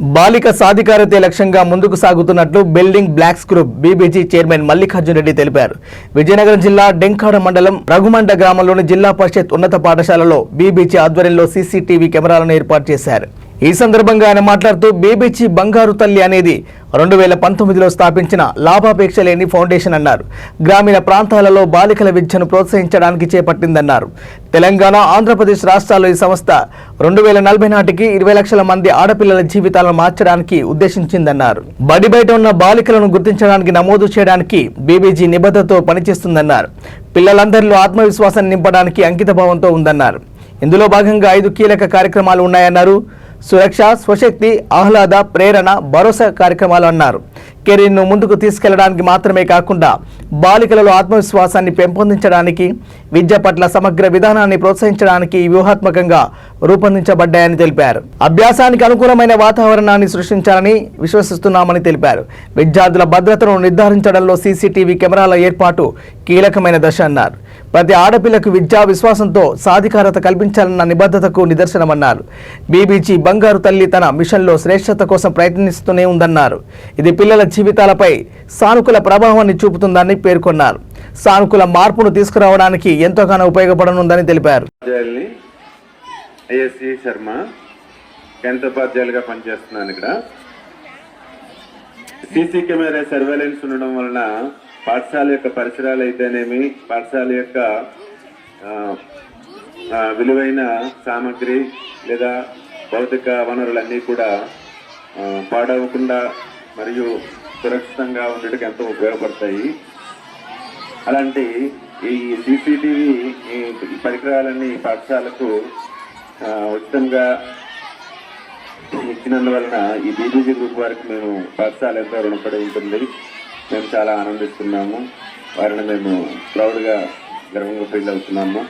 బాలిక సాధికారతే లక్ష్యంగా ముందుకు సాగుతున్నట్లు building blocks group BBG chairman Mallikarjun Reddy తెలిపారు. విజయనగరం జిల్లా డెంకాడ మండలం రఘుమండ గ్రామంలోని జిల్లా పరిషత్ ఉన్నత పాఠశాలలో బీబీజీ ఆధ్వర్యంలో సీసీటీవీ కెమెరాలను ఏర్పాటు చేశారు. ఈ సందర్భంగా ఆయన మాట్లాడుతూ బీబీజీ బంగారు తల్లి అనేది రెండు వేల పంతొమ్మిదిలో స్థాపించిన లాభాపేక్ష లేని ఫౌండేషన్ అన్నారు. గ్రామీణ ప్రాంతాలలో బాలికల విద్యను ప్రోత్సహించడానికి చేపట్టిందన్నారు. తెలంగాణ ఆంధ్రప్రదేశ్ రాష్ట్రాల్లో ఈ సంస్థ రెండు వేల నలభై నాటికి ఇరవై లక్షల మంది ఆడపిల్లల జీవితాలను మార్చడానికి ఉద్దేశించిందన్నారు. బడి బయట ఉన్న బాలికలను గుర్తించడానికి నమోదు చేయడానికి బీబీజీ నిబద్ధతతో పనిచేస్తుందన్నారు. పిల్లలందరిలో ఆత్మవిశ్వాసాన్ని నింపడానికి అంకితభావంతో ఉందన్నారు. ఇందులో భాగంగా ఐదు కీలక కార్యక్రమాలు ఉన్నాయన్నారు. సురక్ష స్వశక్తి ఆహ్లాద ప్రేరణ భరోసా కార్యక్రమాలు అన్నారు. కెరీర్ను ముందుకు తీసుకెళ్ళడానికి మాత్రమే కాకుండా బాలికలలో ఆత్మవిశ్వాసాన్ని పెంపొందించడానికి విద్య పట్ల సమగ్ర విధానాన్ని ప్రోత్సహించడానికి వ్యూహాత్మకంగా రూపొందించబడ్డాయని తెలిపారు. అభ్యాసానికి అనుకూలమైన వాతావరణాన్ని సృష్టించాలని విశ్వసిస్తున్నామని తెలిపారు. విద్యార్థుల భద్రతను నిర్ధారించడంలో సీసీటీవీ కెమెరాల ఏర్పాటు కీలకమైన దశ అన్నారు. ప్రతి ఆడపిల్లకు విద్యా విశ్వాసంతో సాధికారత కల్పించాలన్న నిబద్ధతకు నిదర్శనమన్నారు. బీబీజీ బంగారు తల్లి తన మిషన్లో శ్రేష్టత కోసం ప్రయత్నిస్తూనే ఉందన్నారు. ఇది పిల్లల జీవితాలపై సానుకూల ప్రభావాన్ని చూపుతుందని పేర్కొన్నారు. సానుకూల మార్పును తీసుకురావడానికి ఎంతోగానో ఉపయోగపడనుందని తెలిపారు. ఉపాధ్యాయుల్ని ఐఎస్సి శర్మ టెన్త్ ఉపాధ్యాయులుగా పనిచేస్తున్నాను ఇక్కడ. సీసీ కెమెరా సర్వేలెన్స్ ఉండడం వలన పాఠశాల యొక్క పరిసరాలు అయితేనేమి పాఠశాల యొక్క విలువైన సామాగ్రి లేదా భౌతిక వనరులన్నీ కూడా పాడవకుండా మరియు సురక్షితంగా ఉండడానికి ఎంతో ఉపయోగపడతాయి. అలాంటి ఈ సీసీటీవీ ఈ పరికరాలన్నీ పాఠశాలకు ఉచితంగా ఇచ్చినందువలన ఈ బీబీజీ గ్రూప్ వారికి మేము పాఠశాల ఎంతో రుణపడి ఉంటుంది. మేము చాలా ఆనందిస్తున్నాము. వారిని మేము ప్రౌడ్గా గర్వంగా ఫీల్ అవుతున్నాము.